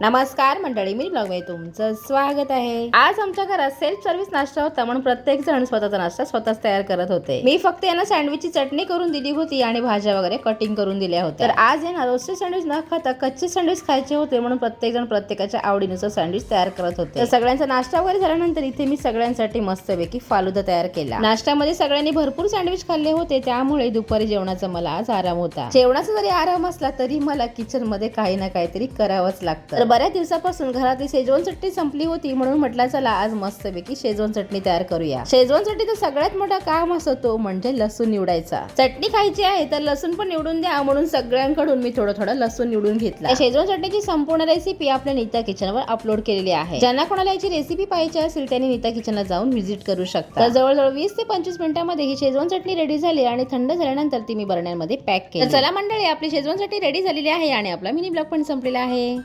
नमस्कार मंडळी मी ब्लॉग तुमचं स्वागत आहे. आज आमच्या घरात सेल्फ सर्व्हिस नाश्ता होता म्हणून प्रत्येक जण स्वतःचा नाश्ता स्वतःच तयार करत होते. मी फक्त यांना सँडविचची चटणी करून दिली होती आणि भाज्या वगैरे कटिंग करून दिल्या होत्या. तर आज यांना रोस्टेड सँडविच न खाता कच्चे सँडविच खायचे होते म्हणून प्रत्येक जण प्रत्येकाच्या आवडीनुसार सँडविच तयार करत होते. तर सगळ्यांचा नाश्ता वगैरे झाल्यानंतर इथे मी सगळ्यांसाठी मस्तपैकी फालुदा तयार केला. नाश्त्यामध्ये सगळ्यांनी भरपूर सँडविच खाल्ले होते त्यामुळे दुपारी जेवणाचा मला आज आराम होता. जेवणाचा जरी आराम असला तरी मला किचनमध्ये काही ना काहीतरी करावंच लागतं. बऱ्याच दिवसापासून घरातली शेजवान चटणी संपली होती म्हणून म्हटलं चला आज मस्तपैकी शेजवान चटणी तयार करूया. शेजवान चटणीचं सगळ्यात मोठा काम असतो तो म्हणजे लसूण निवडायचा. चटणी खायची आहे तर लसूण पण निवडून द्या म्हणून सगळ्यांकडून मी थोडं थोडं लसूण निवडून घेतला. शेजवान चटणीची संपूर्ण रेसिपी आपल्या नीता किचनवर अपलोड केलेली आहे. ज्यांना कोणाला याची रेसिपी पाहिजे असेल त्यांनी नीता किचनला जाऊन व्हिजिट करू शकता. तर जवळजवळ वीस ते पंचवीस मिनिटांमध्ये ही शेजवान चटणी रेडी झाली आणि थंड झाल्यानंतर ती मी बरण्यांमध्ये पॅक केली. चला मंडळी आपली शेजवान चटणी रेडी झालेली आहे आणि आपला मिनी ब्लॉग पण संपलेला आहे.